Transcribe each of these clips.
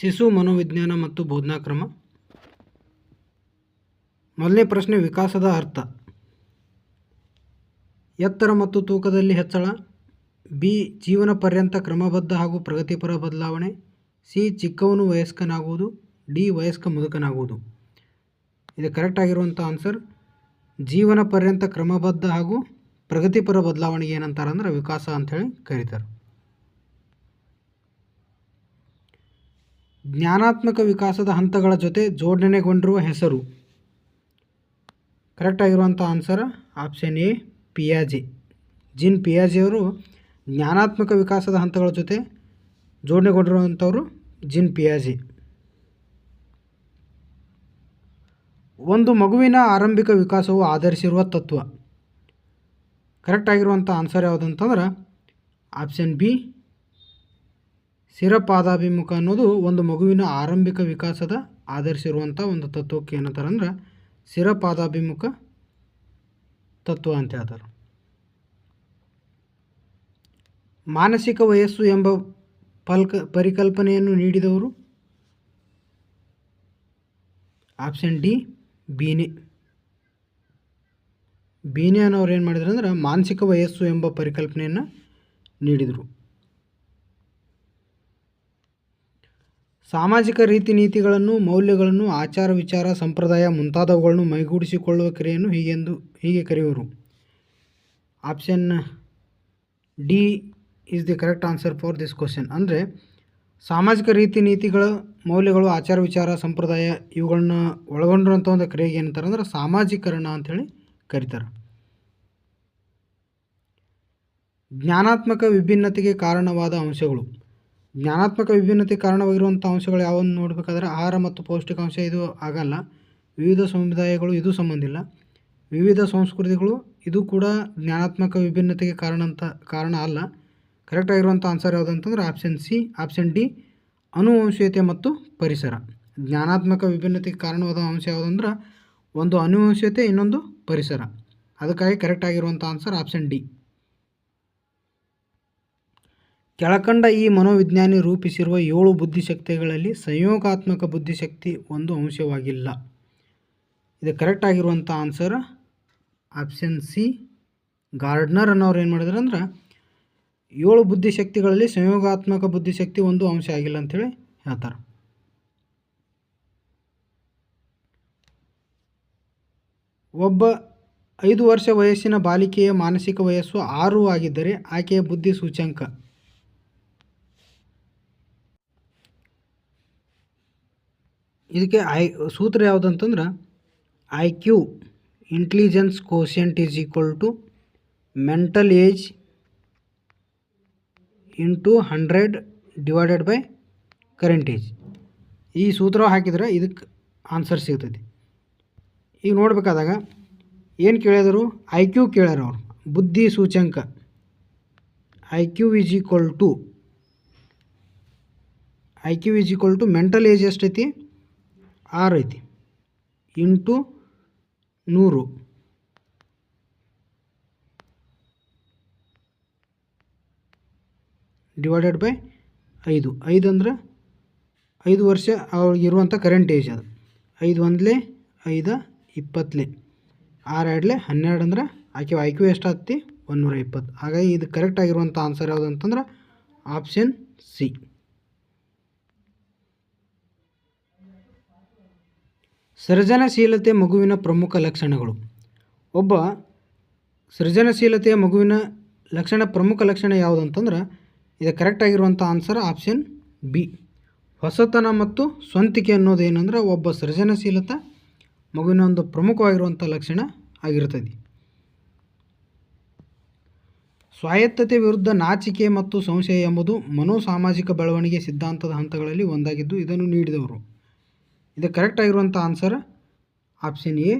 ಶಿಶು ಮನೋವಿಜ್ಞಾನ ಮತ್ತು ಬೋಧನಾ ಕ್ರಮ ಮೊದಲನೇ ಪ್ರಶ್ನೆ, ವಿಕಾಸದ ಅರ್ಥ. ಎತ್ತರ ಮತ್ತು ತೂಕದಲ್ಲಿ ಹೆಚ್ಚಳ. ಬಿ ಜೀವನ ಪರ್ಯಂತ ಕ್ರಮಬದ್ಧ ಹಾಗೂ ಪ್ರಗತಿಪರ ಬದಲಾವಣೆ. ಸಿ, ಚಿಕ್ಕವನು ವಯಸ್ಕನಾಗುವುದು. ಡಿ, ವಯಸ್ಕ ಮುದುಕನಾಗುವುದು. ಇದು ಕರೆಕ್ಟ್ ಆಗಿರುವಂಥ ಆನ್ಸರ್ ಜೀವನ ಪರ್ಯಂತ ಕ್ರಮಬದ್ಧ ಹಾಗೂ ಪ್ರಗತಿಪರ ಬದಲಾವಣೆಗೆ ಏನಂತಾರೆ ಅಂದ್ರೆ ವಿಕಾಸ ಅಂಥೇಳಿ ಕರೀತಾರೆ. ಜ್ಞಾನಾತ್ಮಕ ವಿಕಾಸದ ಹಂತಗಳ ಜೊತೆ ಜೋಡಣೆಗೊಂಡಿರುವ ಹೆಸರು. ಕರೆಕ್ಟ್ ಆಗಿರುವಂಥ ಆನ್ಸರ್ ಆಪ್ಷನ್ ಎ, ಪಿಯಾಜಿ. ಜಿನ್ ಪಿಯಾಜೆಯವರು ಜ್ಞಾನಾತ್ಮಕ ವಿಕಾಸದ ಹಂತಗಳ ಜೊತೆ ಜೋಡಣೆಗೊಂಡಿರುವಂಥವರು ಜಿನ್ ಪಿಯಾಜಿ. ಒಂದು ಮಗುವಿನ ಆರಂಭಿಕ ವಿಕಾಸವು ಆಧರಿಸಿರುವ ತತ್ವ. ಕರೆಕ್ಟ್ ಆಗಿರುವಂಥ ಆನ್ಸರ್ ಯಾವುದಂತಂದ್ರೆ ಆಪ್ಷನ್ ಬಿ ಶಿರಪಾದಾಭಿಮುಖ ಅನ್ನೋದು ಒಂದು ಮಗುವಿನ ಆರಂಭಿಕ ವಿಕಾಸದ ಆಧರಿಸಿರುವಂಥ ಒಂದು ತತ್ವಕ್ಕೆ ಏನಂತಾರೆ ಅಂದ್ರೆ ಸಿರಪಾದಾಭಿಮುಖ ತತ್ವ ಅಂತ ಹೇಳ್ತಾರೆ. ಮಾನಸಿಕ ವಯಸ್ಸು ಎಂಬ ಪಲ್ಕ ಪರಿಕಲ್ಪನೆಯನ್ನು ನೀಡಿದವರು ಆಪ್ಷನ್ ಡಿ ಬೀನೆ. ಬೀನೆ ಅನ್ನೋರು ಏನು ಮಾಡಿದ್ರು ಅಂದ್ರೆ ಮಾನಸಿಕ ವಯಸ್ಸು ಎಂಬ ಪರಿಕಲ್ಪನೆಯನ್ನು ನೀಡಿದರು. ಸಾಮಾಜಿಕ ರೀತಿ ನೀತಿಗಳನ್ನು, ಮೌಲ್ಯಗಳನ್ನು, ಆಚಾರ ವಿಚಾರ, ಸಂಪ್ರದಾಯ ಮುಂತಾದವುಗಳನ್ನು ಮೈಗೂಡಿಸಿಕೊಳ್ಳುವ ಕ್ರಿಯೆಯನ್ನು ಹೀಗೆಂದು ಹೀಗೆ ಕರೆಯುವರು. Option D is the correct answer for this question. ಅಂದರೆ, ಸಾಮಾಜಿಕ ರೀತಿ ನೀತಿಗಳ, ಮೌಲ್ಯಗಳು, ಆಚಾರ ವಿಚಾರ, ಸಂಪ್ರದಾಯ ಇವುಗಳನ್ನ ಒಳಗೊಂಡಿರುವಂಥ ಒಂದು ಕ್ರಿಯೆಗೆ ಏನಂತಾರೆ ಅಂದ್ರೆ ಸಾಮಾಜೀಕರಣ ಅಂಥೇಳಿ ಕರೀತಾರೆ. ಜ್ಞಾನಾತ್ಮಕ ವಿಭಿನ್ನತೆಗೆ ಕಾರಣವಾದ ಅಂಶಗಳು. ಜ್ಞಾನಾತ್ಮಕ ವಿಭಿನ್ನತೆ ಕಾರಣವಾಗಿರುವಂಥ ಅಂಶಗಳು ಯಾವನ್ನು ನೋಡಬೇಕಾದ್ರೆ ಆಹಾರ ಮತ್ತು ಪೌಷ್ಟಿಕಾಂಶ ಇದು ಆಗಲ್ಲ. ವಿವಿಧ ಸಮುದಾಯಗಳು ಇದು ಸಂಬಂಧಿಲ್ಲ ವಿವಿಧ ಸಂಸ್ಕೃತಿಗಳು ಇದು ಕೂಡ ಜ್ಞಾನಾತ್ಮಕ ವಿಭಿನ್ನತೆಗೆ ಕಾರಣ ಅಂತ, ಕಾರಣ ಅಲ್ಲ. ಕರೆಕ್ಟ್ ಆಗಿರುವಂಥ ಆನ್ಸರ್ ಯಾವುದಂತಂದ್ರೆ ಆಪ್ಷನ್ ಸಿ ಆಪ್ಷನ್ ಡಿ ಅನುವಂಶೀಯತೆ ಮತ್ತು ಪರಿಸರ. ಜ್ಞಾನಾತ್ಮಕ ವಿಭಿನ್ನತೆಗೆ ಕಾರಣವಾದ ಅಂಶ ಯಾವುದಂದ್ರೆ ಒಂದು ಅನುವಂಶೀಯತೆ, ಇನ್ನೊಂದು ಪರಿಸರ. ಅದಕ್ಕಾಗಿ ಕರೆಕ್ಟ್ ಆಗಿರುವಂಥ ಆನ್ಸರ್ ಆಪ್ಷನ್ ಡಿ ಕೆಳಕಂಡ ಈ ಮನೋವಿಜ್ಞಾನಿ ರೂಪಿಸಿರುವ ಏಳು ಬುದ್ಧಿಶಕ್ತಿಗಳಲ್ಲಿ ಸಂಯೋಗಾತ್ಮಕ ಬುದ್ಧಿಶಕ್ತಿ ಒಂದು ಅಂಶವಾಗಿಲ್ಲ. ಇದು ಕರೆಕ್ಟ್ ಆಗಿರುವಂಥ ಆನ್ಸರ್ ಆಪ್ಷನ್ ಸಿ ಗಾರ್ಡ್ನರ್ ಅನ್ನೋರು ಏನು ಮಾಡಿದ್ರು ಅಂದ್ರೆ, ಏಳು ಬುದ್ಧಿಶಕ್ತಿಗಳಲ್ಲಿ ಸಂಯೋಗಾತ್ಮಕ ಬುದ್ಧಿಶಕ್ತಿ ಒಂದು ಅಂಶ ಆಗಿಲ್ಲ ಅಂಥೇಳಿ ಹೇಳ್ತಾರೆ. ಒಬ್ಬ ಐದು ವರ್ಷ ವಯಸ್ಸಿನ ಬಾಲಿಕೆಯ ಮಾನಸಿಕ ವಯಸ್ಸು ಆರು ಆಗಿದ್ದರೆ ಆಕೆಯ ಬುದ್ಧಿ ಸೂಚ್ಯಂಕ. ಇದಕ್ಕೆ ಐ, ಸೂತ್ರ ಯಾವುದಂತಂದ್ರೆ I Q intelligence quotient is equal to mental age into hundred divided by current age ಈ ಸೂತ್ರ ಹಾಕಿದ್ರೆ ಇದಕ್ಕೆ ಆನ್ಸರ್ ಸಿಗ್ತೈತಿ. ಈಗ ನೋಡಬೇಕಾದಾಗ ಏನು ಕೇಳಿದರು? ಐ ಕ್ಯೂ ಕೇಳ್ಯಾರ ಅವರು. ಬುದ್ಧಿ ಸೂಚ್ಯಂಕ. I Q is equal to I Q is equal to mental age ಎಷ್ಟೈತಿ? ಆರು ಐತಿ. ಇಂಟು ನೂರು. ಡಿವೈಡೆಡ್ ಬೈ ಐದು. ಐದು ಅಂದ್ರೆ ಐದು ವರ್ಷ ಅವ್ರಿಗಿರುವಂಥ ಕರೆಂಟ್ ಏಜ್ ಅದು. ಐದು ಒಂದಲೇ, ಐದು ಇಪ್ಪತ್ತಲೇ ಆರು ಎರಡಲೇ, ಹನ್ನೆರಡು ಅಂದ್ರೆ ಆಕೆ ಐ ಕ್ಯೂ ಎಷ್ಟು ಆಗ್ತಿ? ನೂರ ಇಪ್ಪತ್ತು. ಹಾಗಾಗಿ ಇದು ಕರೆಕ್ಟ್ ಆಗಿರುವಂಥ ಆನ್ಸರ್ ಯಾವುದು ಅಂತಂದ್ರೆ ಆಪ್ಷನ್ ಸಿ ಸೃಜನಶೀಲತೆ ಮಗುವಿನ ಪ್ರಮುಖ ಲಕ್ಷಣಗಳು. ಒಬ್ಬ ಸೃಜನಶೀಲತೆಯ ಮಗುವಿನ ಲಕ್ಷಣ ಪ್ರಮುಖ ಲಕ್ಷಣ ಯಾವುದು ಅಂತಂದ್ರೆ ಇದು ಕರೆಕ್ಟ್ ಆಗಿರುವಂಥ ಆನ್ಸರ್ ಆಪ್ಷನ್ ಬಿ ಹೊಸತನ ಮತ್ತು ಸ್ವಂತಿಕೆ ಅನ್ನೋದು ಏನಂದ್ರೆ, ಒಬ್ಬ ಸೃಜನಶೀಲತೆ ಮಗುವಿನ ಒಂದು ಪ್ರಮುಖವಾಗಿರುವಂಥ ಲಕ್ಷಣ ಆಗಿರ್ತದೆ. ಸ್ವಾಯತ್ತತೆ ವಿರುದ್ಧ ನಾಚಿಕೆ ಮತ್ತು ಸಂಶಯ ಎಂಬುದು ಮನೋಸಾಮಾಜಿಕ ಬೆಳವಣಿಗೆ ಸಿದ್ಧಾಂತದ ಹಂತಗಳಲ್ಲಿ ಒಂದಾಗಿದ್ದು, ಇದನ್ನು ನೀಡಿದವರು. ಇದು ಕರೆಕ್ಟ್ ಆಗಿರುವಂಥ ಆನ್ಸರ್ ಆಪ್ಷನ್ ಎ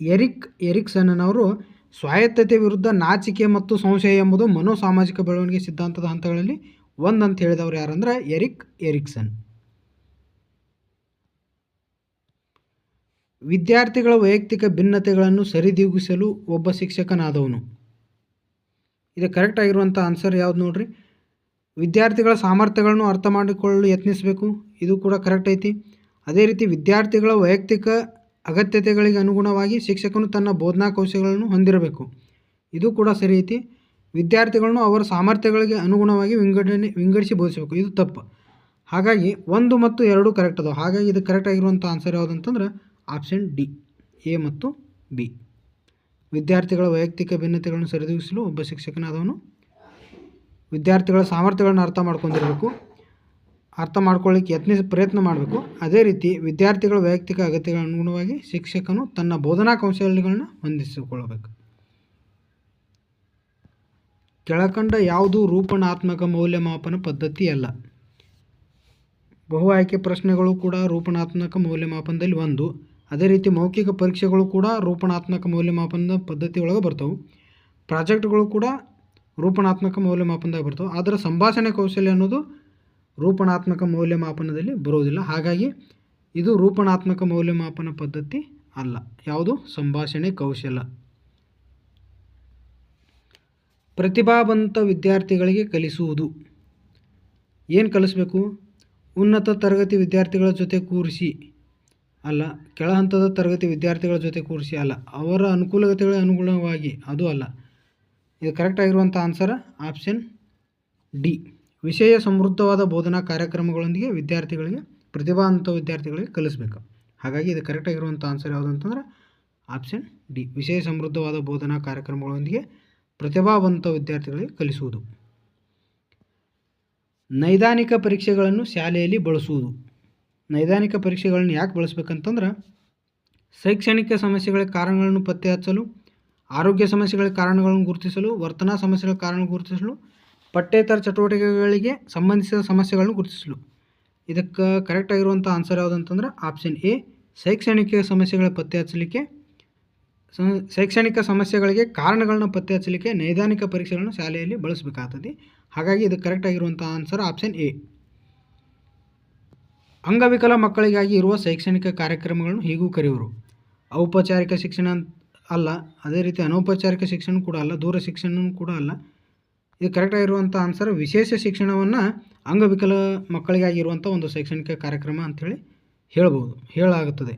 ಎರಿಕ್ ಎರಿಕ್ಸನ್ನವರು ಸ್ವಾಯತ್ತತೆ ವಿರುದ್ಧ ನಾಚಿಕೆ ಮತ್ತು ಸಂಶಯ ಎಂಬುದು ಮನೋಸಾಮಾಜಿಕ ಬೆಳವಣಿಗೆ ಸಿದ್ಧಾಂತದ ಹಂತಗಳಲ್ಲಿ ಒಂದಂತ ಹೇಳಿದವರು ಯಾರಂದ್ರೆ ಎರಿಕ್ ಎರಿಕ್ಸನ್ ವಿದ್ಯಾರ್ಥಿಗಳ ವೈಯಕ್ತಿಕ ಭಿನ್ನತೆಗಳನ್ನು ಸರಿದೂಗಿಸಲು ಒಬ್ಬ ಶಿಕ್ಷಕನಾದವನು. ಇದು ಕರೆಕ್ಟ್ ಆಗಿರುವಂಥ ಆನ್ಸರ್ ಯಾವ್ದು ನೋಡ್ರಿ? ವಿದ್ಯಾರ್ಥಿಗಳ ಸಾಮರ್ಥ್ಯಗಳನ್ನು ಅರ್ಥ ಮಾಡಿಕೊಳ್ಳಲು ಯತ್ನಿಸಬೇಕು. ಇದು ಕೂಡ ಕರೆಕ್ಟ್ ಐತಿ. ಅದೇ ರೀತಿ ವಿದ್ಯಾರ್ಥಿಗಳ ವೈಯಕ್ತಿಕ ಅಗತ್ಯತೆಗಳಿಗೆ ಅನುಗುಣವಾಗಿ ಶಿಕ್ಷಕನು ತನ್ನ ಬೋಧನಾ ಕೌಶಲ್ಯಗಳನ್ನು ಹೊಂದಿರಬೇಕು. ಇದು ಕೂಡ ಸರಿ ಐತಿ ವಿದ್ಯಾರ್ಥಿಗಳನ್ನು ಅವರ ಸಾಮರ್ಥ್ಯಗಳಿಗೆ ಅನುಗುಣವಾಗಿ ವಿಂಗಡಣೆ, ವಿಂಗಡಿಸಿ ಬೋಧಿಸಬೇಕು. ಇದು ತಪ್ಪು. ಹಾಗಾಗಿ ಒಂದು ಮತ್ತು ಎರಡು ಕರೆಕ್ಟ್ ಅದಾವೆ. ಹಾಗಾಗಿ ಇದು ಕರೆಕ್ಟ್ ಆಗಿರುವಂಥ ಆನ್ಸರ್ ಯಾವುದು ಅಂತಂದ್ರೆ ಆಪ್ಷನ್ ಡಿ ಎ ಮತ್ತು ಬಿ ವಿದ್ಯಾರ್ಥಿಗಳ ವೈಯಕ್ತಿಕ ಭಿನ್ನತೆಗಳನ್ನು ಸರಿದೂಗಿಸಲು ಒಬ್ಬ ಶಿಕ್ಷಕನಾದವನು ವಿದ್ಯಾರ್ಥಿಗಳ ಸಾಮರ್ಥ್ಯಗಳನ್ನು ಅರ್ಥ ಮಾಡ್ಕೊಂಡಿರಬೇಕು. ಅರ್ಥ ಮಾಡ್ಕೊಳ್ಳಿಕ್ಕೆ ಯತ್ನಿಸಿ, ಪ್ರಯತ್ನ ಮಾಡಬೇಕು. ಅದೇ ರೀತಿ ವಿದ್ಯಾರ್ಥಿಗಳ ವೈಯಕ್ತಿಕ ಅಗತ್ಯಗಳ ಅನುಗುಣವಾಗಿ ಶಿಕ್ಷಕನು ತನ್ನ ಬೋಧನಾ ಕೌಶಲ್ಯಗಳನ್ನು ಹೊಂದಿಸಿಕೊಳ್ಳಬೇಕು. ಕೆಳಕಂಡ ಯಾವುದು ರೂಪಣಾತ್ಮಕ ಮೌಲ್ಯಮಾಪನ ಪದ್ಧತಿ ಅಲ್ಲ. ಬಹು ಆಯ್ಕೆ ಪ್ರಶ್ನೆಗಳು ಕೂಡ ರೂಪಣಾತ್ಮಕ ಮೌಲ್ಯಮಾಪನದಲ್ಲಿ ಒಂದು. ಅದೇ ರೀತಿ ಮೌಖಿಕ ಪರೀಕ್ಷೆಗಳು ಕೂಡ ರೂಪಣಾತ್ಮಕ ಮೌಲ್ಯಮಾಪನದ ಪದ್ಧತಿ ಒಳಗೆ ಬರ್ತವೆ. ಪ್ರಾಜೆಕ್ಟ್ಗಳು ಕೂಡ ರೂಪಣಾತ್ಮಕ ಮೌಲ್ಯಮಾಪನದಾಗ ಬರ್ತವೆ. ಆದರೆ ಸಂಭಾಷಣೆ ಕೌಶಲ್ಯ ಅನ್ನೋದು ರೂಪಣಾತ್ಮಕ ಮೌಲ್ಯಮಾಪನದಲ್ಲಿ ಬರೋದಿಲ್ಲ ಹಾಗಾಗಿ ಇದು ರೂಪಣಾತ್ಮಕ ಮೌಲ್ಯಮಾಪನ ಪದ್ಧತಿ ಅಲ್ಲ. ಯಾವುದು? ಸಂಭಾಷಣೆ ಕೌಶಲ. ಪ್ರತಿಭಾವಂತ ವಿದ್ಯಾರ್ಥಿಗಳಿಗೆ ಕಲಿಸುವುದು. ಏನು ಕಲಿಸ್ಬೇಕು? ಉನ್ನತ ತರಗತಿ ವಿದ್ಯಾರ್ಥಿಗಳ ಜೊತೆ ಕೂರಿಸಿ ಅಲ್ಲ ಕೆಳ ಹಂತದ ತರಗತಿ ವಿದ್ಯಾರ್ಥಿಗಳ ಜೊತೆ ಕೂರಿಸಿ ಅಲ್ಲ. ಅವರ ಅನುಕೂಲತೆಗಳ ಅನುಗುಣವಾಗಿ ಅದು ಅಲ್ಲ. ಇದು ಕರೆಕ್ಟ್ ಆಗಿರುವಂಥ ಆನ್ಸರ್ ಆಪ್ಷನ್ ಡಿ ವಿಷಯ ಸಮೃದ್ಧವಾದ ಬೋಧನಾ ಕಾರ್ಯಕ್ರಮಗಳೊಂದಿಗೆ ವಿದ್ಯಾರ್ಥಿಗಳಿಗೆ ಪ್ರತಿಭಾವಂತ ವಿದ್ಯಾರ್ಥಿಗಳಿಗೆ ಕಲಿಸಬೇಕು. ಹಾಗಾಗಿ ಇದು ಕರೆಕ್ಟ್ ಆಗಿರುವಂಥ ಆನ್ಸರ್ ಯಾವುದು ಅಂತಂದ್ರೆ ಆಪ್ಷನ್ ಡಿ ವಿಷಯ ಸಮೃದ್ಧವಾದ ಬೋಧನಾ ಕಾರ್ಯಕ್ರಮಗಳೊಂದಿಗೆ ಪ್ರತಿಭಾವಂತ ವಿದ್ಯಾರ್ಥಿಗಳಿಗೆ ಕಲಿಸುವುದು. ನೈದಾನಿಕ ಪರೀಕ್ಷೆಗಳನ್ನು ಶಾಲೆಯಲ್ಲಿ ಬಳಸುವುದು. ನೈದಾನಿಕ ಪರೀಕ್ಷೆಗಳನ್ನು ಯಾಕೆ ಬಳಸಬೇಕಂತಂದ್ರೆ ಶೈಕ್ಷಣಿಕ ಸಮಸ್ಯೆಗಳ ಕಾರಣಗಳನ್ನು ಪತ್ತೆ ಹಚ್ಚಲು, ಆರೋಗ್ಯ ಸಮಸ್ಯೆಗಳ ಕಾರಣಗಳನ್ನು ಗುರುತಿಸಲು, ವರ್ತನಾ ಸಮಸ್ಯೆಗಳ ಕಾರಣ ಗುರುತಿಸಲು ಪಠ್ಯೇತರ ಚಟುವಟಿಕೆಗಳಿಗೆ ಸಂಬಂಧಿಸಿದ ಸಮಸ್ಯೆಗಳನ್ನು ಗುರುತಿಸಲು. ಇದಕ್ಕೆ ಕರೆಕ್ಟ್ ಆಗಿರುವಂಥ ಆನ್ಸರ್ ಯಾವುದು ಅಂತಂದ್ರೆ ಆಪ್ಷನ್ ಎ ಶೈಕ್ಷಣಿಕ ಸಮಸ್ಯೆಗಳ ಪತ್ತೆ ಹಚ್ಚಲಿಕ್ಕೆ ಶೈಕ್ಷಣಿಕ ಸಮಸ್ಯೆಗಳಿಗೆ ಕಾರಣಗಳನ್ನ ಪತ್ತೆ ಹಚ್ಚಲಿಕ್ಕೆ ನೈದಾನಿಕ ಪರೀಕ್ಷೆಗಳನ್ನು ಶಾಲೆಯಲ್ಲಿ ಬಳಸಬೇಕಾಗ್ತದೆ. ಹಾಗಾಗಿ ಇದು ಕರೆಕ್ಟ್ ಆಗಿರುವಂಥ ಆನ್ಸರ್ ಆಪ್ಷನ್ ಎ ಅಂಗವಿಕಲ ಮಕ್ಕಳಿಗಾಗಿ ಇರುವ ಶೈಕ್ಷಣಿಕ ಕಾರ್ಯಕ್ರಮಗಳನ್ನು ಹೀಗೂ ಕರೆಯುವರು. ಔಪಚಾರಿಕ ಶಿಕ್ಷಣ ಅಲ್ಲ, ಅದೇ ರೀತಿ ಅನೌಪಚಾರಿಕ ಶಿಕ್ಷಣ ಕೂಡ ಅಲ್ಲ, ದೂರ ಶಿಕ್ಷಣ ಕೂಡ ಅಲ್ಲ. ಇದು ಕರೆಕ್ಟ್ ಆಗಿರುವಂಥ ಆನ್ಸರ್ ವಿಶೇಷ ಶಿಕ್ಷಣವನ್ನು ಅಂಗವಿಕಲ ಮಕ್ಕಳಿಗಾಗಿರುವಂಥ ಒಂದು ಶೈಕ್ಷಣಿಕ ಕಾರ್ಯಕ್ರಮ ಅಂಥೇಳಿ ಹೇಳ್ಬೋದು, ಹೇಳಲಾಗುತ್ತದೆ.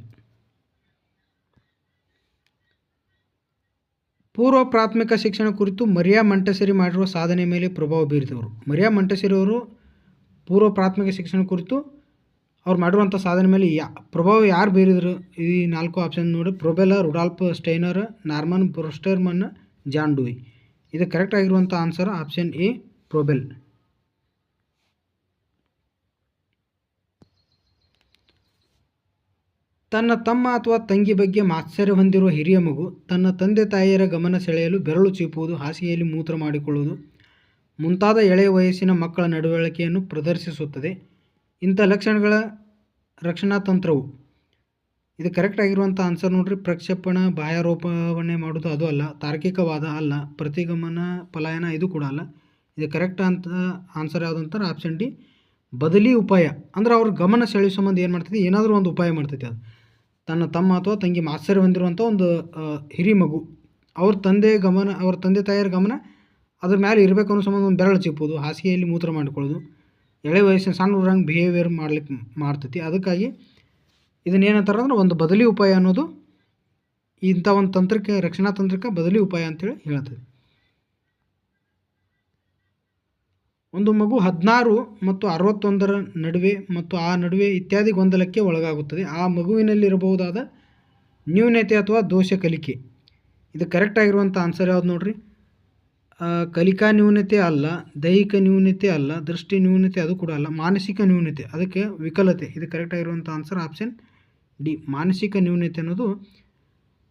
ಪೂರ್ವ ಪ್ರಾಥಮಿಕ ಶಿಕ್ಷಣ ಕುರಿತು ಮರಿಯಾ ಮಂಟಸರಿ ಮಾಡಿರುವ ಸಾಧನೆ ಮೇಲೆ ಪ್ರಭಾವ ಬೀರಿದವರು. ಮರಿಯಾ ಮಂಟಸರಿ ಅವರು ಪೂರ್ವ ಪ್ರಾಥಮಿಕ ಶಿಕ್ಷಣ ಕುರಿತು ಅವ್ರು ಮಾಡಿರುವಂಥ ಸಾಧನೆ ಮೇಲೆ ಯಾ, ಪ್ರಭಾವ ಯಾರು ಬೀರಿದರು? ಈ ನಾಲ್ಕು ಆಪ್ಷನ್ ನೋಡಿ. Froebel Rudolf Steiner, Norman, Brosterman John Dewey ಇದು ಕರೆಕ್ಟ್ ಆಗಿರುವಂಥ ಆನ್ಸರ್ ಆಪ್ಷನ್ ಎ ಪ್ರೊಬೆಲ್ ತನ್ನ ತಮ್ಮ ಅಥವಾ ತಂಗಿ ಬಗ್ಗೆ ಮಾತ್ಸರ್ಯ ಹೊಂದಿರುವ ಹಿರಿಯ ಮಗು ತನ್ನ ತಂದೆ ತಾಯಿಯರ ಗಮನ ಸೆಳೆಯಲು ಬೆರಳು ಚೀಪುವುದು, ಹಾಸಿಗೆಯಲ್ಲಿ ಮೂತ್ರ ಮಾಡಿಕೊಳ್ಳುವುದು, ಮುಂತಾದ ಎಳೆಯ ವಯಸ್ಸಿನ ಮಕ್ಕಳ ನಡವಳಿಕೆಯನ್ನು ಪ್ರದರ್ಶಿಸುತ್ತದೆ. ಇಂಥ ಲಕ್ಷಣಗಳ ರಕ್ಷಣಾ ತಂತ್ರವು ಇದು ಕರೆಕ್ಟ್ ಆಗಿರುವಂಥ ಆನ್ಸರ್ ನೋಡ್ರಿ. ಪ್ರಕ್ಷೇಪಣ ಬಾಯಾರೋಪಣೆ ಮಾಡೋದು ಅದು ಅಲ್ಲ, ತಾರ್ಕಿಕವಾದ ಅಲ್ಲ, ಪ್ರತಿಗಮನ, ಪಲಾಯನ ಇದು ಕೂಡ ಅಲ್ಲ. ಇದು ಕರೆಕ್ಟ್ ಅಂತ ಆನ್ಸರ್ ಯಾವುದು ಅಂತಾರೆ? ಆಪ್ಷನ್ ಡಿ ಬದಲಿ ಉಪಾಯ. ಅಂದ್ರೆ ಅವ್ರ ಗಮನ ಸೆಳೆಯುವ ಸಂಬಂಧ ಏನು ಮಾಡ್ತೈತಿ? ಏನಾದರೂ ಒಂದು ಉಪಾಯ ಮಾಡ್ತೈತಿ ಅದು. ತನ್ನ ತಮ್ಮ ಅಥವಾ ತಂಗಿ ಮಾತ್ಸರ್ಯ ಹೊಂದಿರುವಂಥ ಒಂದು ಹಿರಿ ಮಗು. ಅವ್ರ ತಂದೆ ಗಮನ, ಅವ್ರ ತಂದೆ ತಾಯಿಯರ ಗಮನ ಅದ್ರ ಮೇಲೆ ಇರಬೇಕು ಅನ್ನೋ ಸಂಬಂಧ ಒಂದು ಬೆರಳು ಚಿಪ್ಪೋದು ಹಾಸಿಗೆಯಲ್ಲಿ ಮೂತ್ರ ಮಾಡ್ಕೊಳ್ಳೋದು ಎಳೆ ವಯಸ್ಸಿನ ಸಣ್ಣ ಹುಡುಗರಂಗೆ ಬಿಹೇವಿಯರ್ ಮಾಡ್ಲಿಕ್ಕೆ ಮಾಡ್ತೈತಿ. ಅದಕ್ಕಾಗಿ ಇದನ್ನ ಏನಂತಾರೆ ಅಂದ್ರೆ ಒಂದು ಬದಲಿ ಉಪಾಯ ಅನ್ನೋದು ಇಂಥ ಒಂದು ತಂತ್ರಕ್ಕೆ, ರಕ್ಷಣಾ ತಂತ್ರಕ್ಕೆ ಬದಲಿ ಉಪಾಯ ಅಂತೇಳಿ ಹೇಳ್ತದೆ ಒಂದು ಮಗು ಹದಿನಾರು ಮತ್ತು ಅರವತ್ತೊಂದರ ನಡುವೆ ಮತ್ತು ಆ ನಡುವೆ ಇತ್ಯಾದಿ ಗೊಂದಲಕ್ಕೆ ಒಳಗಾಗುತ್ತದೆ. ಆ ಮಗುವಿನಲ್ಲಿರಬಹುದಾದ ನ್ಯೂನತೆ ಅಥವಾ ದೋಷ ಕಲಿಕೆ. ಇದು ಕರೆಕ್ಟ್ ಆಗಿರುವಂಥ ಆನ್ಸರ್ ಯಾವುದು ನೋಡ್ರಿ? ಕಲಿಕಾ ನ್ಯೂನತೆ ಅಲ್ಲ, ದೈಹಿಕ ನ್ಯೂನತೆ ಅಲ್ಲ, ದೃಷ್ಟಿ ನ್ಯೂನತೆ ಅದು ಕೂಡ ಅಲ್ಲ, ಮಾನಸಿಕ ನ್ಯೂನತೆ, ಅದಕ್ಕೆ ವಿಕಲತೆ. ಇದು ಕರೆಕ್ಟ್ ಆಗಿರುವಂಥ ಆನ್ಸರ್ ಆಪ್ಷನ್ ಡಿ ಮಾನಸಿಕ ನ್ಯೂನತೆ ಅನ್ನೋದು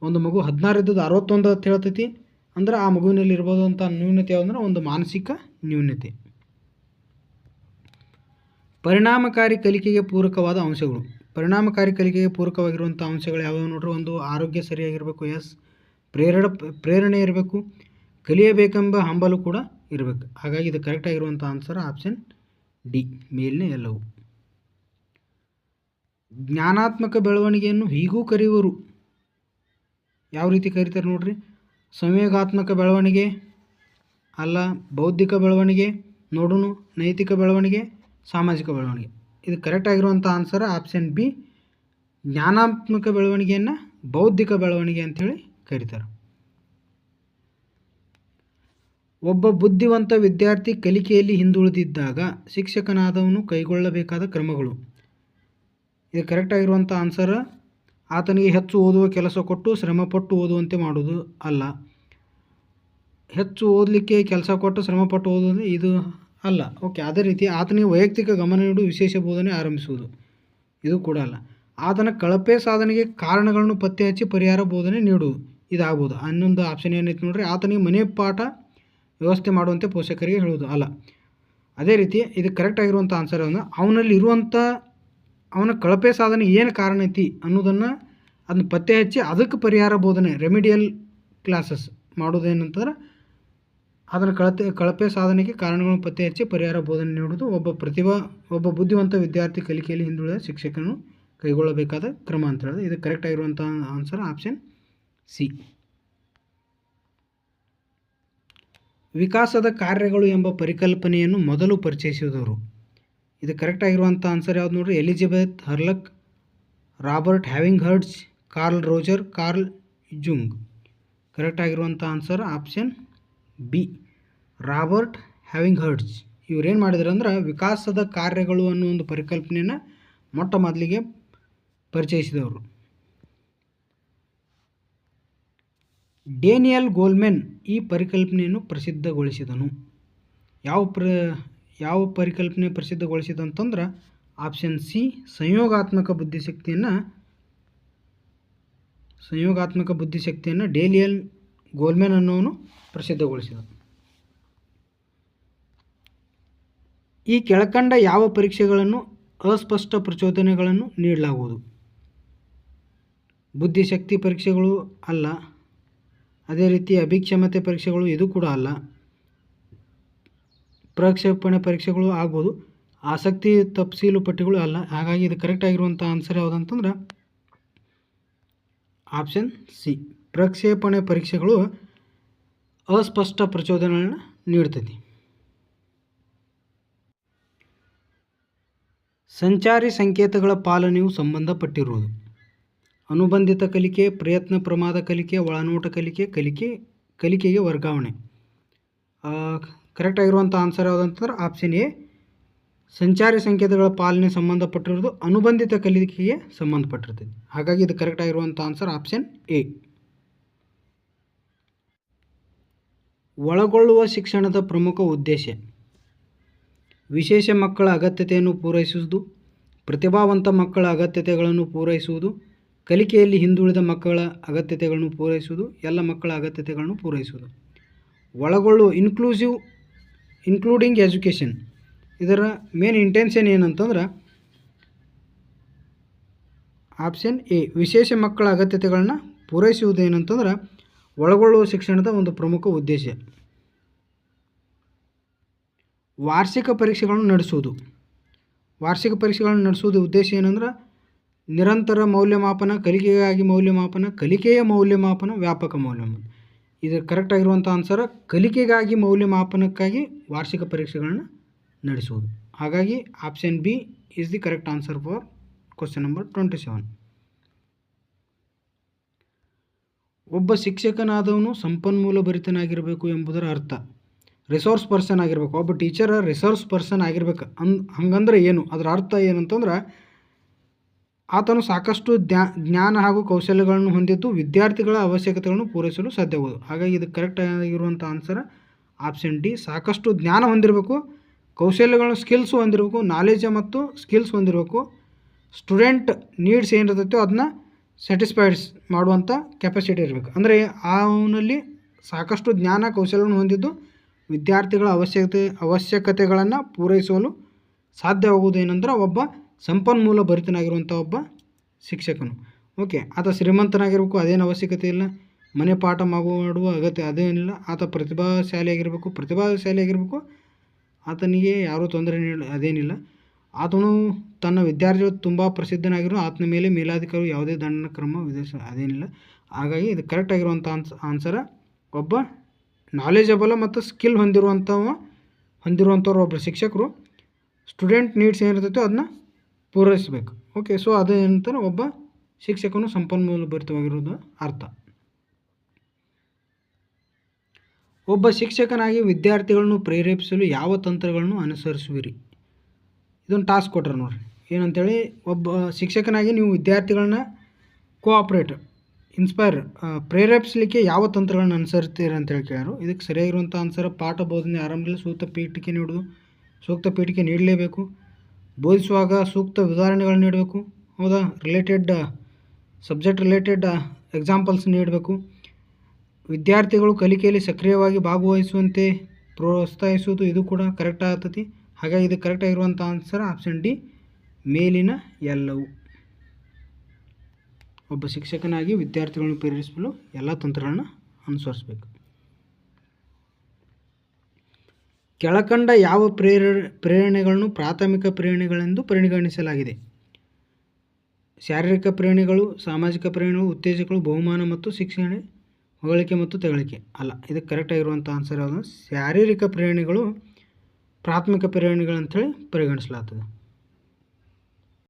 ಒಂದು ಮಗು ಹದಿನಾರು ಇದ್ದದ್ದು ಅರವತ್ತೊಂದು ಅಂತ ಹೇಳ್ತೈತಿ. ಅಂದ್ರೆ ಆ ಮಗುವಿನಲ್ಲಿ ಇರ್ಬೋದಂಥ ನ್ಯೂನತೆ ಅಂದರೆ ಒಂದು ಮಾನಸಿಕ ನ್ಯೂನತೆ. ಪರಿಣಾಮಕಾರಿ ಕಲಿಕೆಗೆ ಪೂರಕವಾದ ಅಂಶಗಳು. ಪರಿಣಾಮಕಾರಿ ಕಲಿಕೆಗೆ ಪೂರಕವಾಗಿರುವಂಥ ಅಂಶಗಳು ಯಾವ್ಯಾವ ನೋಡ್ರಿ? ಒಂದು ಆರೋಗ್ಯ ಸರಿಯಾಗಿರಬೇಕು, ಎಸ್. ಪ್ರೇರಣ, ಪ್ರೇರಣೆ ಇರಬೇಕು, ಕಲಿಯಬೇಕೆಂಬ ಹಂಬಲು ಕೂಡ ಇರಬೇಕು. ಹಾಗಾಗಿ ಇದು ಕರೆಕ್ಟ್ ಆಗಿರುವಂಥ ಆನ್ಸರ್ ಆಪ್ಷನ್ ಡಿ. ಮೇಲಿನ ಎಲ್ಲವು. ಜ್ಞಾನಾತ್ಮಕ ಬೆಳವಣಿಗೆಯನ್ನು ಹೀಗೂ ಕರೆಯುವರು. ಯಾವ ರೀತಿ ಕರೀತಾರೆ ನೋಡ್ರಿ? ಸಂವೇಗಾತ್ಮಕ ಬೆಳವಣಿಗೆ ಅಲ್ಲ ಬೌದ್ಧಿಕ ಬೆಳವಣಿಗೆ ನೋಡೋಣ ನೈತಿಕ ಬೆಳವಣಿಗೆ, ಸಾಮಾಜಿಕ ಬೆಳವಣಿಗೆ. ಇದು ಕರೆಕ್ಟ್ ಆಗಿರುವಂಥ ಆನ್ಸರ್ ಆಪ್ಷನ್ ಬಿ ಜ್ಞಾನಾತ್ಮಕ ಬೆಳವಣಿಗೆಯನ್ನು ಬೌದ್ಧಿಕ ಬೆಳವಣಿಗೆ ಅಂಥೇಳಿ ಕರೀತಾರೆ. ಒಬ್ಬ ಬುದ್ಧಿವಂತ ವಿದ್ಯಾರ್ಥಿ ಕಲಿಕೆಯಲ್ಲಿ ಹಿಂದುಳಿದಿದ್ದಾಗ ಶಿಕ್ಷಕನಾದವನು ಕೈಗೊಳ್ಳಬೇಕಾದ ಕ್ರಮಗಳು. ಇದು ಕರೆಕ್ಟ್ ಆಗಿರುವಂಥ ಆನ್ಸರ್ ಆತನಿಗೆ ಹೆಚ್ಚು ಓದುವ ಕೆಲಸ ಕೊಟ್ಟು ಶ್ರಮಪಟ್ಟು ಓದುವಂತೆ ಮಾಡುವುದು ಅಲ್ಲ. ಹೆಚ್ಚು ಓದಲಿಕ್ಕೆ ಕೆಲಸ ಕೊಟ್ಟು ಶ್ರಮಪಟ್ಟು ಓದುವುದು ಇದು ಅಲ್ಲ. ಓಕೆ ಅದೇ ರೀತಿ ಆತನಿಗೆ ವೈಯಕ್ತಿಕ ಗಮನ ನೀಡು ವಿಶೇಷ ಬೋಧನೆ ಆರಂಭಿಸುವುದು. ಇದು ಕೂಡ ಅಲ್ಲ. ಆತನ ಕಳಪೆ ಸಾಧನೆಗೆ ಕಾರಣಗಳನ್ನು ಪತ್ತೆ ಹಚ್ಚಿ ಪರಿಹಾರ ಬೋಧನೆ ನೀಡುವುದು ಇದಾಗ್ಬೋದು ಹನ್ನೊಂದು ಆಪ್ಷನ್ ಏನೈತೆ ನೋಡ್ರಿ, ಆತನಿಗೆ ಮನೆ ಪಾಠ ವ್ಯವಸ್ಥೆ ಮಾಡುವಂತೆ ಪೋಷಕರಿಗೆ ಹೇಳುವುದು ಅಲ್ಲ. ಅದೇ ರೀತಿ ಇದು ಕರೆಕ್ಟ್ ಆಗಿರುವಂಥ ಆನ್ಸರ್ ಅವನಲ್ಲಿ ಇರುವಂಥ ಅವನ ಕಳಪೆ ಸಾಧನೆ ಏನು ಕಾರಣ ಐತಿ ಅನ್ನೋದನ್ನು ಅದನ್ನ ಪತ್ತೆ ಹಚ್ಚಿ ಅದಕ್ಕೆ ಪರಿಹಾರ ಬೋಧನೆ ರೆಮಿಡಿಯಲ್ ಕ್ಲಾಸಸ್ ಮಾಡೋದೇನಂತಂದ್ರೆ ಅದರ ಕಳತೆ, ಕಳಪೆ ಸಾಧನೆಗೆ ಕಾರಣಗಳನ್ನು ಪತ್ತೆ ಹಚ್ಚಿ ಪರಿಹಾರ ಬೋಧನೆ ನೀಡುವುದು ಒಬ್ಬ ಪ್ರತಿಭಾ, ಒಬ್ಬ ಬುದ್ಧಿವಂತ ವಿದ್ಯಾರ್ಥಿ ಕಲಿಕೆಯಲ್ಲಿ ಹಿಂದುಳಿದ ಶಿಕ್ಷಕನು ಕೈಗೊಳ್ಳಬೇಕಾದ ಕ್ರಮ ಅಂತ ಹೇಳಿದ್ರೆ ಇದು ಕರೆಕ್ಟ್ ಆಗಿರುವಂಥ ಆನ್ಸರ್ ಆಪ್ಷನ್ ಸಿ ವಿಕಾಸದ ಕಾರ್ಯಗಳು ಎಂಬ ಪರಿಕಲ್ಪನೆಯನ್ನು ಮೊದಲು ಪರಿಚಯಿಸಿದವರು. ಇದು ಕರೆಕ್ಟ್ ಆಗಿರುವಂಥ ಆನ್ಸರ್ ಯಾವ್ದು ನೋಡ್ರಿ? ಎಲಿಜಬೆತ್ ಹರ್ಲಕ್ ರಾಬರ್ಟ್ ಹ್ಯಾವಿಂಗ್ hertz Carl Roger Carl Jung correct ಆಗಿರುವಂಥ ಆನ್ಸರ್ ಆಪ್ಷನ್ ಬಿ ರಾಬರ್ಟ್ ಹ್ಯಾವಿಂಗ್ ಹರ್ಡ್ಸ್ ಇವ್ರೇನು ಮಾಡಿದ್ರು ಅಂದ್ರೆ ವಿಕಾಸದ ಕಾರ್ಯಗಳು ಅನ್ನೋ ಒಂದು ಪರಿಕಲ್ಪನೆಯನ್ನು ಮೊಟ್ಟ ಮೊದಲಿಗೆ ಪರಿಚಯಿಸಿದವರು. ಡೇನಿಯಲ್ ಗೋಲ್ಮೆನ್ ಈ ಪರಿಕಲ್ಪನೆಯನ್ನು ಪ್ರಸಿದ್ಧಗೊಳಿಸಿದನು. ಯಾವ ಪ್ರ ಯಾವ ಪರಿಕಲ್ಪನೆ ಪ್ರಸಿದ್ಧಗೊಳಿಸಿದಂತಂದ್ರೆ ಆಪ್ಷನ್ ಸಿ ಸಂಯೋಗಾತ್ಮಕ ಬುದ್ಧಿಶಕ್ತಿಯನ್ನು ಸಂಯೋಗಾತ್ಮಕ ಬುದ್ಧಿಶಕ್ತಿಯನ್ನು ಡೇಲಿಯಲ್ ಗೋಲ್ಮೆನ್ ಅನ್ನೋನು ಪ್ರಸಿದ್ಧಗೊಳಿಸಿದ. ಈ ಕೆಳಕಂಡ ಯಾವ ಪರೀಕ್ಷೆಗಳನ್ನು ಅಸ್ಪಷ್ಟ ಪ್ರಚೋದನೆಗಳನ್ನು ನೀಡಲಾಗುವುದು? ಬುದ್ಧಿಶಕ್ತಿ ಪರೀಕ್ಷೆಗಳು ಅಲ್ಲ, ಅದೇ ರೀತಿ ಅಭಿಕ್ಷಮತೆ ಪರೀಕ್ಷೆಗಳು ಇದು ಕೂಡ ಅಲ್ಲ. ಪ್ರಕ್ಷೇಪಣೆ ಪರೀಕ್ಷೆಗಳು ಆಗ್ಬೋದು. ಆಸಕ್ತಿ ತಪ್ಸೀಲು ಪಟ್ಟಿಗಳು ಅಲ್ಲ. ಹಾಗಾಗಿ ಇದು ಕರೆಕ್ಟ್ ಆಗಿರುವಂಥ ಆನ್ಸರ್ ಯಾವುದಂತಂದ್ರೆ ಆಪ್ಷನ್ ಸಿ ಪ್ರಕ್ಷೇಪಣೆ ಪರೀಕ್ಷೆಗಳು ಅಸ್ಪಷ್ಟ ಪ್ರಚೋದನೆಗಳನ್ನ ನೀಡ್ತೈತಿ. ಸಂಚಾರಿ ಸಂಕೇತಗಳ ಪಾಲನೆಯು ಸಂಬಂಧಪಟ್ಟಿರುವುದು. ಅನುಬಂಧಿತ ಕಲಿಕೆ, ಪ್ರಯತ್ನ ಪ್ರಮಾದ ಕಲಿಕೆ, ಒಳನೋಟ ಕಲಿಕೆ ಕಲಿಕೆ, ಕಲಿಕೆಗೆ ವರ್ಗಾವಣೆ. ಕರೆಕ್ಟ್ ಆಗಿರುವಂಥ ಆನ್ಸರ್ ಯಾವುದಂತಂದ್ರೆ ಆಪ್ಷನ್ ಎ, ಸಂಚಾರಿ ಸಂಕೇತಗಳ ಪಾಲನೆ ಸಂಬಂಧಪಟ್ಟಿರೋದು ಅನುಬಂಧಿತ ಕಲಿಕೆಗೆ ಸಂಬಂಧಪಟ್ಟಿರ್ತದೆ. ಹಾಗಾಗಿ ಇದು ಕರೆಕ್ಟ್ ಆಗಿರುವಂಥ ಆನ್ಸರ್ ಆಪ್ಷನ್ ಎ. ಒಳಗೊಳ್ಳುವ ಶಿಕ್ಷಣದ ಪ್ರಮುಖ ಉದ್ದೇಶ. ವಿಶೇಷ ಮಕ್ಕಳ ಅಗತ್ಯತೆಯನ್ನು ಪೂರೈಸುವುದು, ಪ್ರತಿಭಾವಂತ ಮಕ್ಕಳ ಅಗತ್ಯತೆಗಳನ್ನು ಪೂರೈಸುವುದು, ಕಲಿಕೆಯಲ್ಲಿ ಹಿಂದುಳಿದ ಮಕ್ಕಳ ಅಗತ್ಯತೆಗಳನ್ನು ಪೂರೈಸುವುದು, ಎಲ್ಲ ಮಕ್ಕಳ ಅಗತ್ಯತೆಗಳನ್ನು ಪೂರೈಸುವುದು. ಒಳಗೊಳ್ಳುವ ಇನ್ಕ್ಲೂಸಿವ್ ಇನ್ಕ್ಲೂಡಿಂಗ್ ಎಜುಕೇಷನ್ ಇದರ ಮೇನ್ ಇಂಟೆನ್ಷನ್ ಏನಂತಂದ್ರೆ ಆಪ್ಷನ್ ಎ ವಿಶೇಷ ಮಕ್ಕಳ ಅಗತ್ಯತೆಗಳನ್ನ ಪೂರೈಸುವುದು ಏನಂತಂದ್ರೆ, ಒಳಗೊಳ್ಳುವ ಶಿಕ್ಷಣದ ಒಂದು ಪ್ರಮುಖ ಉದ್ದೇಶ. ವಾರ್ಷಿಕ ಪರೀಕ್ಷೆಗಳನ್ನು ನಡೆಸುವುದು. ವಾರ್ಷಿಕ ಪರೀಕ್ಷೆಗಳನ್ನು ನಡೆಸುವುದು ಉದ್ದೇಶ ಏನಂದ್ರೆ, ನಿರಂತರ ಮೌಲ್ಯಮಾಪನ, ಕಲಿಕೆಗಾಗಿ ಮೌಲ್ಯಮಾಪನ, ಕಲಿಕೆಯ ಮೌಲ್ಯಮಾಪನ, ವ್ಯಾಪಕ ಮೌಲ್ಯಮಾಪನ. ಇದು ಕರೆಕ್ಟ್ ಆಗಿರುವಂಥ ಆನ್ಸರ್ ಕಲಿಕೆಗಾಗಿ ಮೌಲ್ಯಮಾಪನಕ್ಕಾಗಿ ವಾರ್ಷಿಕ ಪರೀಕ್ಷೆಗಳನ್ನು ನಡೆಸುವುದು. ಹಾಗಾಗಿ option B is the correct answer for question number twenty seven ಒಬ್ಬ ಶಿಕ್ಷಕನಾದವನು ಸಂಪನ್ಮೂಲ ಭರಿತನಾಗಿರಬೇಕು ಎಂಬುದರ ಅರ್ಥ. ರಿಸೋರ್ಸ್ ಪರ್ಸನ್ ಆಗಿರಬೇಕು. ಒಬ್ಬ ಟೀಚರ್ ರಿಸೋರ್ಸ್ ಪರ್ಸನ್ ಆಗಿರ್ಬೇಕು. ಅನ್ ಹಂಗಂದ್ರೆ ಏನು? ಅದರ ಅರ್ಥ ಏನಂತಂದ್ರೆ ಆತನು ಸಾಕಷ್ಟು ಜ್ಞಾ ಜ್ಞಾನ ಹಾಗೂ ಕೌಶಲ್ಯಗಳನ್ನು ಹೊಂದಿದ್ದು ವಿದ್ಯಾರ್ಥಿಗಳ ಅವಶ್ಯಕತೆಗಳನ್ನು ಪೂರೈಸಲು ಸಾಧ್ಯವಾಗುವುದು. ಹಾಗಾಗಿ ಇದು ಕರೆಕ್ಟ್ ಆಗಿರುವಂಥ ಆನ್ಸರ್ ಆಪ್ಷನ್ ಡಿ ಸಾಕಷ್ಟು ಜ್ಞಾನ ಹೊಂದಿರಬೇಕು ಕೌಶಲ್ಯಗಳನ್ನು ಸ್ಕಿಲ್ಸ್ ಹೊಂದಿರಬೇಕು ನಾಲೆಜ್ ಮತ್ತು ಸ್ಕಿಲ್ಸ್ ಹೊಂದಿರಬೇಕು. ಸ್ಟೂಡೆಂಟ್ ನೀಡ್ಸ್ ಏನಿರ್ತೈತೋ ಅದನ್ನ ಸ್ಯಾಟಿಸ್ಫೈಡ್ಸ್ ಮಾಡುವಂಥ ಕೆಪಾಸಿಟಿ ಇರಬೇಕು. ಅಂದರೆ ಅವನಲ್ಲಿ ಸಾಕಷ್ಟು ಜ್ಞಾನ ಕೌಶಲ್ಯವನ್ನು ಹೊಂದಿದ್ದು ವಿದ್ಯಾರ್ಥಿಗಳ ಅವಶ್ಯಕತೆ, ಅವಶ್ಯಕತೆಗಳನ್ನು ಪೂರೈಸಲು ಸಾಧ್ಯವಾಗುವುದೇನೆಂದ್ರೆ ಒಬ್ಬ ಸಂಪನ್ಮೂಲ ಭರಿತನಾಗಿರುವಂಥ ಒಬ್ಬ ಶಿಕ್ಷಕನು. ಓಕೆ, ಆತ ಶ್ರೀಮಂತನಾಗಿರಬೇಕು, ಅದೇನು ಅವಶ್ಯಕತೆ ಇಲ್ಲ. ಮನೆ ಪಾಠ ಮಾಡುವ ಅಗತ್ಯ ಅದೇನಿಲ್ಲ ಆತ ಪ್ರತಿಭಾಶಾಲಿಯಾಗಿರಬೇಕು ಪ್ರತಿಭಾಶಾಲಿಯಾಗಿರಬೇಕು. ಆತನಿಗೆ ಯಾರೂ ತೊಂದರೆ ನೀಡ ಅದೇನಿಲ್ಲ. ಆತನು ತನ್ನ ವಿದ್ಯಾರ್ಥಿಗಳು ತುಂಬ ಪ್ರಸಿದ್ಧನಾಗಿರೋ ಆತನ ಮೇಲೆ ಮೇಲಾಧಿಕಾರಿ ಯಾವುದೇ ದಂಡನ ಕ್ರಮ ವಿಧಿಸ ಅದೇನಿಲ್ಲ. ಹಾಗಾಗಿ ಇದು ಕರೆಕ್ಟ್ ಆಗಿರುವಂಥ ಆನ್ಸ್ ಆನ್ಸರ ಒಬ್ಬ ನಾಲೆಜಬಲ ಮತ್ತು ಸ್ಕಿಲ್ ಹೊಂದಿರುವಂಥವ ಹೊಂದಿರುವಂಥವ್ರು ಒಬ್ಬರು ಶಿಕ್ಷಕರು. ಸ್ಟೂಡೆಂಟ್ ನೀಡ್ಸ್ ಏನಿರ್ತೈತೋ ಅದನ್ನ ಪೂರೈಸಬೇಕು. ಓಕೆ ಸೊ ಅದೇನಂತಾರೆ ಒಬ್ಬ ಶಿಕ್ಷಕನು ಸಂಪನ್ಮೂಲ ಭರಿತವಾಗಿರೋದು ಅರ್ಥ. ಒಬ್ಬ ಶಿಕ್ಷಕನಾಗಿ ವಿದ್ಯಾರ್ಥಿಗಳನ್ನು ಪ್ರೇರೇಪಿಸಲು ಯಾವ ತಂತ್ರಗಳನ್ನು ಅನುಸರಿಸುವಿರಿ? ಇದೊಂದು ಟಾಸ್ಕ್ ಕೊಟ್ರೆ ನೋಡ್ರಿ. ಏನಂತೇಳಿ, ಒಬ್ಬ ಶಿಕ್ಷಕನಾಗಿ ನೀವು ವಿದ್ಯಾರ್ಥಿಗಳನ್ನ ಕೋಆಪ್ರೇಟ್ ಇನ್ಸ್ಪೈರ್ ಪ್ರೇರೇಪಿಸಲಿಕ್ಕೆ ಯಾವ ತಂತ್ರಗಳನ್ನು ಅನುಸರಿಸ್ತೀರಿ ಅಂತೇಳಿ ಕೇಳ್ಯಾರು ಇದಕ್ಕೆ ಸರಿಯಾಗಿರುವಂಥ ಆನ್ಸರ್ ಪಾಠ ಬೋಧನೆ ಆರಂಭದಲ್ಲಿ ಸೂಕ್ತ ಪೀಠಿಕೆ ನೀಡುವುದು, ಸೂಕ್ತ ಪೀಠಿಕೆ ನೀಡಲೇಬೇಕು. ಬೋಧಿಸುವಾಗ ಸೂಕ್ತ ಉದಾಹರಣೆಗಳನ್ನು ನೀಡಬೇಕು. ಹೌದಾ? ರಿಲೇಟೆಡ್ ಸಬ್ಜೆಕ್ಟ್ ರಿಲೇಟೆಡ್ ಎಕ್ಸಾಂಪಲ್ಸ್ ನೀಡಬೇಕು. ವಿದ್ಯಾರ್ಥಿಗಳು ಕಲಿಕೆಯಲ್ಲಿ ಸಕ್ರಿಯವಾಗಿ ಭಾಗವಹಿಸುವಂತೆ ಪ್ರೋತ್ಸಾಹಿಸುವುದು ಇದು ಕೂಡ ಕರೆಕ್ಟ್ ಆಗ್ತತಿ. ಹಾಗಾಗಿ ಇದು ಕರೆಕ್ಟ್ ಆಗಿರುವಂಥ ಆನ್ಸರ್ ಆಪ್ಷನ್ ಡಿ ಮೇಲಿನ ಎಲ್ಲವು. ಒಬ್ಬ ಶಿಕ್ಷಕನಾಗಿ ವಿದ್ಯಾರ್ಥಿಗಳನ್ನು ಪ್ರೇರಿಸಲು ಎಲ್ಲ ತಂತ್ರಗಳನ್ನು ಅನುಸರಿಸಬೇಕು. ಕೆಳಕಂಡ ಯಾವ ಪ್ರೇರ, ಪ್ರೇರಣೆಗಳನ್ನು ಪ್ರಾಥಮಿಕ ಪ್ರೇರಣೆಗಳೆಂದು ಪರಿಗಣಿಸಲಾಗಿದೆ? ಶಾರೀರಿಕ ಪ್ರೇರಣೆಗಳು, ಸಾಮಾಜಿಕ ಪ್ರೇರಣೆಗಳು, ಉತ್ತೇಜಕಗಳು, ಬಹುಮಾನ ಮತ್ತು ಶಿಕ್ಷಣ, ಹೊಗಳಿಕೆ ಮತ್ತು ತೆಗಳಿಕೆ. ಅಲ್ಲ, ಇದಕ್ಕೆ ಕರೆಕ್ಟ್ ಆಗಿರುವಂಥ ಆನ್ಸರ್ ಯಾವುದು? ಶಾರೀರಿಕ ಪ್ರೇರಣೆಗಳು ಪ್ರಾಥಮಿಕ ಪ್ರೇರಣೆಗಳಂಥೇಳಿ ಪರಿಗಣಿಸಲಾಗ್ತದೆ.